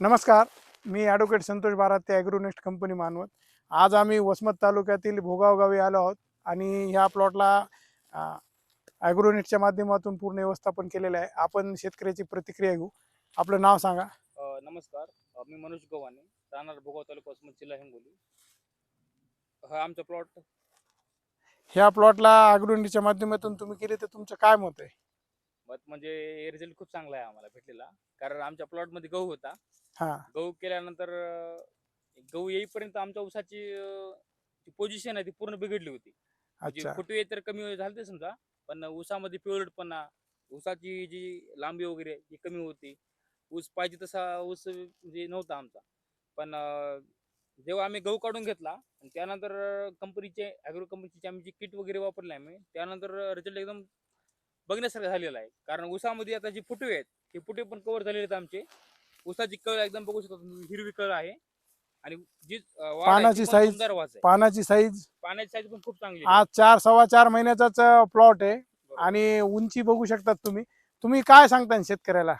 नमस्कार मी ॲडव्होकेट संतोष बारात ते ॲग्रोनेस्ट कंपनी मानवत. आज आम्ही वसमत तालुक्यातील भोगाव गावी आलो आहोत आणि ह्या प्लॉटला ॲग्रोनेटच्या माध्यमातून पूर्ण व्यवस्थापन केलेलं आहे. आपण शेतकऱ्याची प्रतिक्रिया घेऊ. आपलं नाव सांगा. नमस्कार. मी मनोज गव्हाणे राहणार भोगाव तालुका वसमत जिल्हा हिंगोली. हा आमचा प्लॉट ह्या प्लॉटला ॲग्रोनेटच्या माध्यमातून तुम्ही केले तर तुमचं काय मत आहे? मत म्हणजे रिझल्ट खूप चांगला आहे आम्हाला भेटलेला. कारण आमच्या प्लॉटमध्ये गहू होता. हां. गहू केल्यानंतर अ, गहू येईपर्यंत आमच्या ऊसाची पोझिशन आहे ती पूर्ण बिघडली होती. म्हणजे अच्छा. फुटवे तर कमी झाले समजा पण ऊसामध्ये पिवळटपणा ऊसाची जी लांबी वगैरे ती कमी होती. ऊस पाहिजे तसा ऊस म्हणजे नव्हता आमचा. पण अं, जेव्हा आम्ही गहू काढून घेतला आणि त्यानंतर कंपनीचे ॲग्रो कंपनीचे आम्ही जे किट वगैरे वापरले आम्ही त्यानंतर रिझल्ट एकदम बघण्यासारखं झालेला आहे. कारण ऊसामध्ये आता जे फुटवे आहेत ते फुटवे पण कव्हर झालेले आहेत आमचे. ऊसाची कळ एकदम बघू शकता तुम्ही, हिरवी कळ आहे. आणि जी अं, वाढ आहे ती पानाची पण size- दमदार वाढ आहे. पानाची साईज पाण्याची साईज पण खूप चांगली आहे. आज चार सव्वा चार महिन्याचाच प्लॉट आहे. आणि उंची बघू शकतात तुम्ही. तुम्ही काय सांगता शेतकऱ्याला?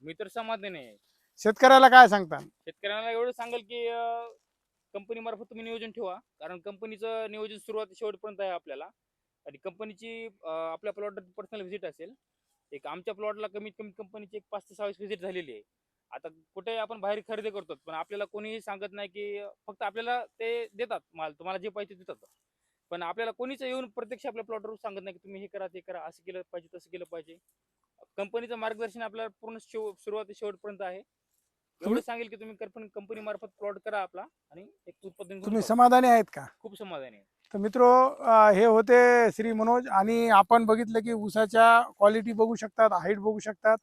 मी तर समाधानी आहे. शेतकऱ्याला काय सांगता शेतकऱ्यांना एवढं सांगाल की कंपनी मार्फत तुम्ही नियोजन ठेवा. कारण कंपनीचं नियोजन सुरुवात शेवटपर्यंत आहे आपल्याला. आणि कंपनीची आपल्या प्लॉटला पर्सनल व्हिजिट असेल एक आमच्या प्लॉटला कमीत कमी कंपनीची एक पाच ते सहा व्हिजिट झालेली आहे. आता कुठे आपण बाहेर खरेदी करतो पण आपल्याला कोणीही सांगत नाही की फक्त आपल्याला ते देतात माल तुम्हाला जे पाहिजे देतात. पण आपल्याला कोणीच येऊन प्रत्यक्ष आपल्या प्लॉटवर सांगत नाही की तुम्ही हे करा ते करा असं केलं पाहिजे तसं केलं पाहिजे. कंपनीचं मार्गदर्शन आपल्याला पूर्ण सुरुवात शेवटपर्यंत आहे. एवढं सांगेल की तुम्ही कंपनी मार्फत प्लॉट करा आपला आणि एक उत्पादन तुम्ही. समाधानी आहेत का? खूप समाधानी आहे. तर मित्र हे होते श्री मनोज आणि आपण बघितलं की ऊसाच्या क्वालिटी बघू शकतात हाईट बघू शकतात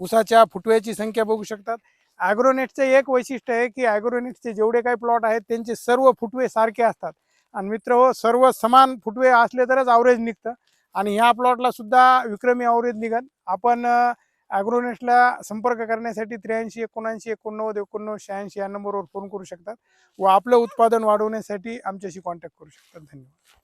ऊसाच्या फुटव्याची संख्या बघू शकतात. ॲग्रोनेटचे एक वैशिष्ट्य आहे की ॲग्रोनेटचे जेवढे काही प्लॉट आहेत त्यांचे सर्व फुटवे सारखे असतात. आणि मित्र हो सर्व समान फुटवे असले तरच आवरेज निघतं. आणि ह्या प्लॉटला सुद्धा विक्रमी आवरेज निघन. आपण ॲग्रोनेटला संपर्क करण्यासाठी त्र्याऐंशी एकोणऐंशी एकोणनव्वद एकोणनव्वद शहाऐंशी या नंबरवर फोन करू शकतात व आपलं उत्पादन वाढवण्यासाठी आमच्याशी कॉन्टॅक्ट करू शकतात. धन्यवाद.